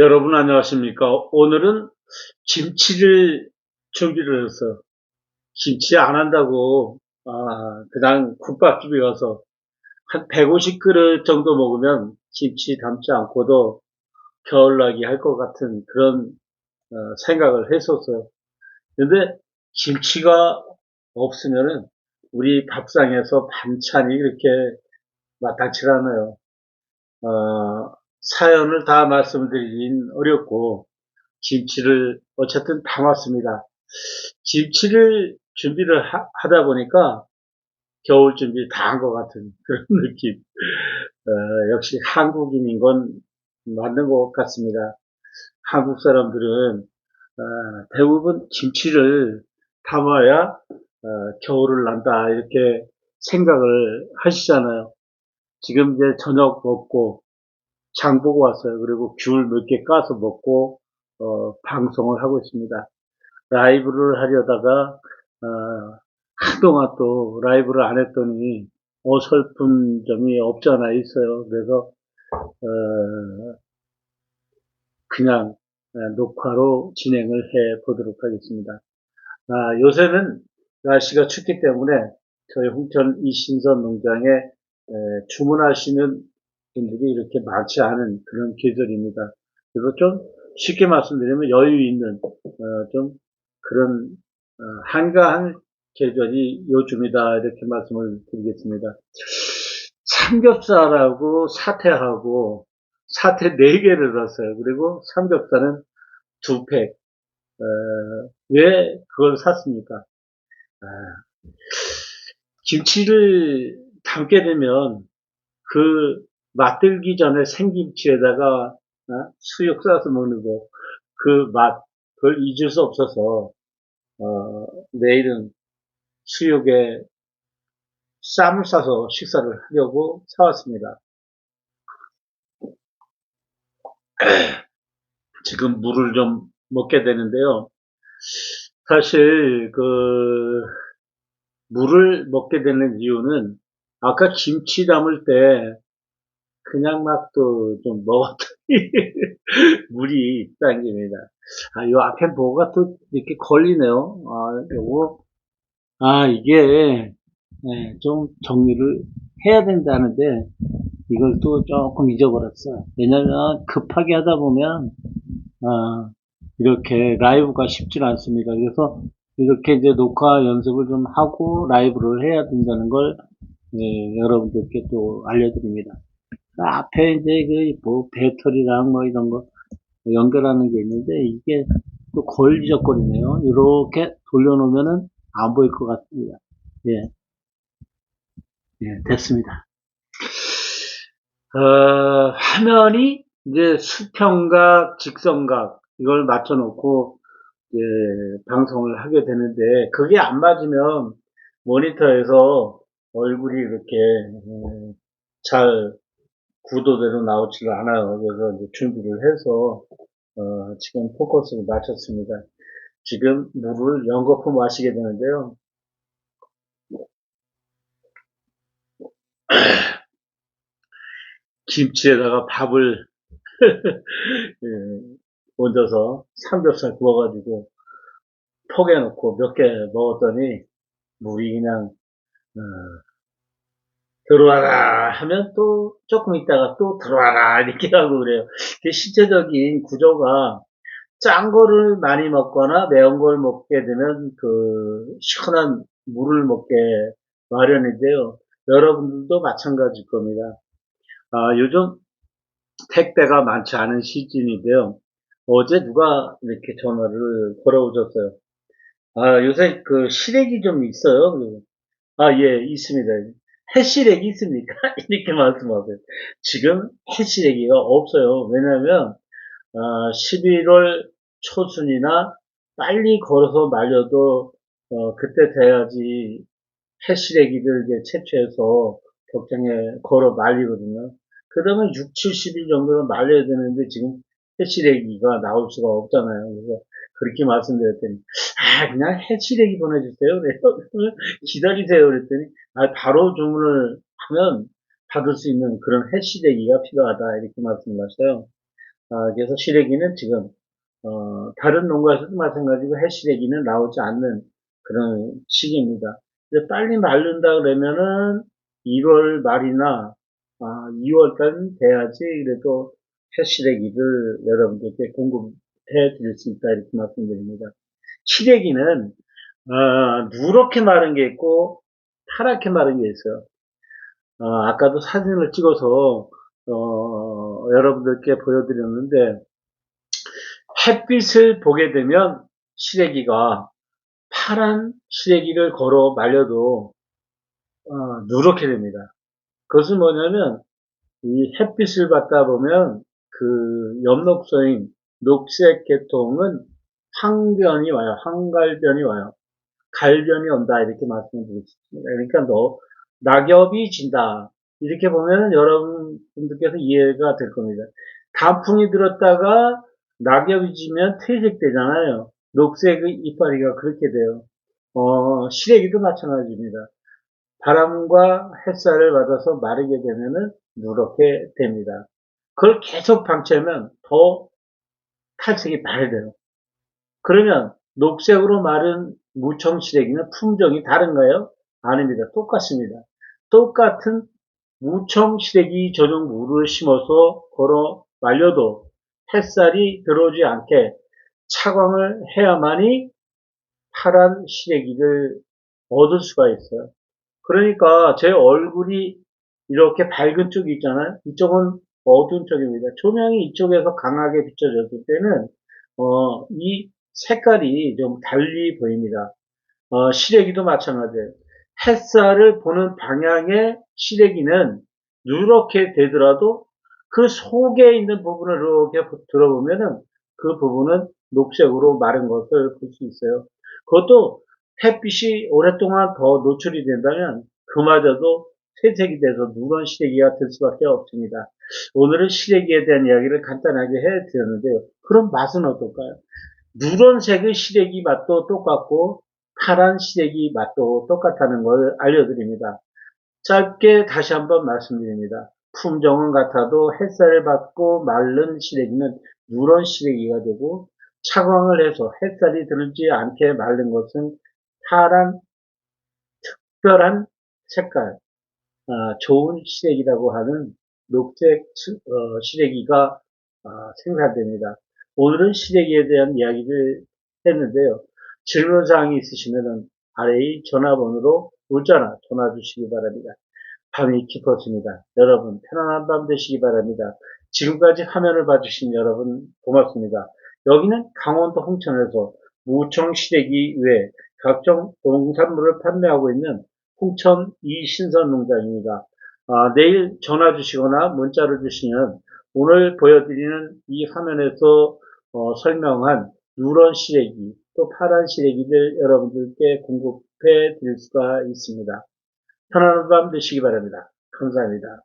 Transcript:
여러분 안녕하십니까? 오늘은 김치를 준비를 해서 김치 안 한다고 아, 그냥 국밥집에 가서 한 150그릇 정도 먹으면 김치 담지 않고도 겨울나기 할 것 같은 그런 어, 생각을 했었어요. 근데 김치가 없으면은 우리 밥상에서 반찬이 이렇게 마땅치 않아요. 어, 사연을 다 말씀드리긴 어렵고 김치를 어쨌든 담았습니다. 김치를 준비를 하, 다 보니까 겨울 준비 다 한 것 같은 그런 느낌. 어, 역시 한국인인 건 맞는 것 같습니다. 한국 사람들은 어, 대부분 김치를 담아야 어, 겨울을 난다 이렇게 생각을 하시잖아요. 지금 이제 저녁 먹고 장 보고 왔어요. 그리고 귤 몇 개 까서 먹고 어, 방송을 하고 있습니다. 라이브를 하려다가 어, 한동안 또 라이브를 안 했더니 어설픈 점이 없지 않아 있어요. 그래서 어, 그냥 녹화로 진행을 해 보도록 하겠습니다. 아, 요새는 날씨가 춥기 때문에 저희 홍천 이신선 농장에 에, 주문하시는 분들이 이렇게 많지 않은 그런 계절입니다. 그래서 좀 쉽게 말씀드리면 여유 있는 어, 좀 그런 어, 한가한 계절이 요즘이다 이렇게 말씀을 드리겠습니다. 삼겹살하고 사태하고 사태 4개를 넣었어요. 그리고 삼겹살은 두 팩. 어, 왜 그걸 샀습니까? 아, 김치를 담게 되면 그 맛들기 전에 생김치에다가 어? 수육 싸서 먹는 거, 그 맛, 그걸 잊을 수 없어서 어, 내일은 수육에 쌈을 싸서 식사를 하려고 사왔습니다. 지금 물을 좀 먹게 되는데요. 사실 그 물을 먹게 되는 이유는 아까 김치 담을 때 그냥 막또좀 먹었더니 물이 당깁니다. 아, 요 앞에 뭐가 또 이렇게 걸리네요. 아, 요거, 아, 이게, 네, 좀 정리를 해야 된다는데, 이걸 또 조금 잊어버렸어요. 왜냐면 급하게 하다 보면, 아, 이렇게 라이브가 쉽지 않습니다. 그래서 이렇게 이제 녹화 연습을 좀 하고 라이브를 해야 된다는 걸, 네, 여러분들께 또 알려드립니다. 앞에 이제 그뭐 배터리랑 뭐 이런 거 연결하는 게 있는데 이게 또 걸리적거리네요. 이렇게 돌려놓으면은 안 보일 것 같습니다. 예. 예, 됐습니다. 어, 화면이 이제 수평각, 직선각 이걸 맞춰놓고 이제 방송을 하게 되는데 그게 안 맞으면 모니터에서 얼굴이 이렇게 음, 잘 구도대로 나오지가 않아요. 그래서 이제 준비를 해서 어, 지금 포커스를 맞췄습니다. 지금 물을 연거푸 마시게 되는데요. 김치에다가 밥을 예, 얹어서 삼겹살 구워가지고 포개 놓고 몇 개 먹었더니 물이 그냥 어, 들어와라 하면 또 조금 있다가 또 들어와라 이렇게 하고 그래요. 신체적인 구조가 짠 거를 많이 먹거나 매운 걸 먹게 되면 그 시원한 물을 먹게 마련인데요. 여러분들도 마찬가지일 겁니다. 아, 요즘 택배가 많지 않은 시즌인데요. 어제 누가 이렇게 전화를 걸어오셨어요. 아, 요새 그 시래기 좀 있어요. 아, 예, 있습니다. 해시렉이 있습니까? 이렇게 말씀하세요. 지금 해시렉이가 없어요. 왜냐하면 어, 11월 초순이나 빨리 걸어서 말려도 어, 그때 돼야지 해시래기들 이제 채취해서 격장에 걸어 말리거든요. 그러면 6, 70일 정도는 말려야 되는데 지금 해시래기가 나올 수가 없잖아요. 그래서 그렇게 말씀드렸더니 아 그냥 해시래기 보내주세요. 기다리세요. 그랬더니 아, 바로 주문을 하면 받을 수 있는 그런 해시래기가 필요하다 이렇게 말씀하셨어요. 아, 그래서 시래기는 지금 어, 다른 농가에서도 마찬가지고 해시래기는 나오지 않는 그런 시기입니다. 근데 빨리 마른다 그러면은 1월 말이나 아, 2월까지 돼야지 그래도 해시래기를 여러분들께 공급 해 드릴 수 있다 이렇게 말씀드립니다. 시래기는 어, 누렇게 마른 게 있고 파랗게 마른 게 있어요. 어, 아까도 사진을 찍어서 어, 여러분들께 보여드렸는데 햇빛을 보게 되면 시래기가 파란 시래기를 걸어 말려도 어, 누렇게 됩니다. 그것은 뭐냐면 이 햇빛을 받다 보면 그 엽록소인 녹색 계통은 황변이 와요. 황갈변이 와요. 갈변이 온다 이렇게 말씀드리겠습니다. 그러니까 너 낙엽이 진다 이렇게 보면 여러분들께서 이해가 될 겁니다. 단풍이 들었다가 낙엽이 지면 퇴색되잖아요. 녹색의 이파리가 그렇게 돼요. 어, 시래기도 마찬가지입니다. 바람과 햇살을 받아서 마르게 되면은 누렇게 됩니다. 그걸 계속 방치하면 더 탈색이 많이 돼요. 그러면 녹색으로 마른 무청 시래기는 품종이 다른가요? 아닙니다. 똑같습니다. 똑같은 무청 시래기 전용 물을 심어서 걸어 말려도 햇살이 들어오지 않게 차광을 해야만이 파란 시래기를 얻을 수가 있어요. 그러니까 제 얼굴이 이렇게 밝은 쪽이 있잖아요. 이쪽은 어두운 쪽입니다. 조명이 이쪽에서 강하게 비춰졌을 때는 어, 이 색깔이 좀 달리 보입니다. 어, 시래기도 마찬가지예요. 햇살을 보는 방향의 시래기는 누렇게 되더라도 그 속에 있는 부분을 이렇게 들어보면은 그 부분은 녹색으로 마른 것을 볼 수 있어요. 그것도 햇빛이 오랫동안 더 노출이 된다면 그마저도 회색이 돼서 누런 시래기가 될 수밖에 없습니다. 오늘은 시래기에 대한 이야기를 간단하게 해드렸는데요. 그럼 맛은 어떨까요? 누런색의 시래기 맛도 똑같고 파란 시래기 맛도 똑같다는 걸 알려드립니다. 짧게 다시 한번 말씀드립니다. 품종은 같아도 햇살을 받고 마른 시래기는 누런 시래기가 되고 차광을 해서 햇살이 들지 않게 마른 것은 파란 특별한 색깔, 아, 좋은 시래기라고 하는 녹색 어, 시래기가 아, 생산됩니다. 오늘은 시래기에 대한 이야기를 했는데요. 질문사항이 있으시면 아래의 전화번호로 문자나 전화 주시기 바랍니다. 밤이 깊었습니다. 여러분 편안한 밤 되시기 바랍니다. 지금까지 화면을 봐주신 여러분 고맙습니다. 여기는 강원도 홍천에서 무청 시래기 외에 각종 농산물을 판매하고 있는 홍천 이신선 농장입니다. 아, 내일 전화 주시거나 문자를 주시면 오늘 보여드리는 이 화면에서 어, 설명한 누런 시래기 또 파란 시래기를 여러분들께 공급해 드릴 수가 있습니다. 편안한 밤 되시기 바랍니다. 감사합니다.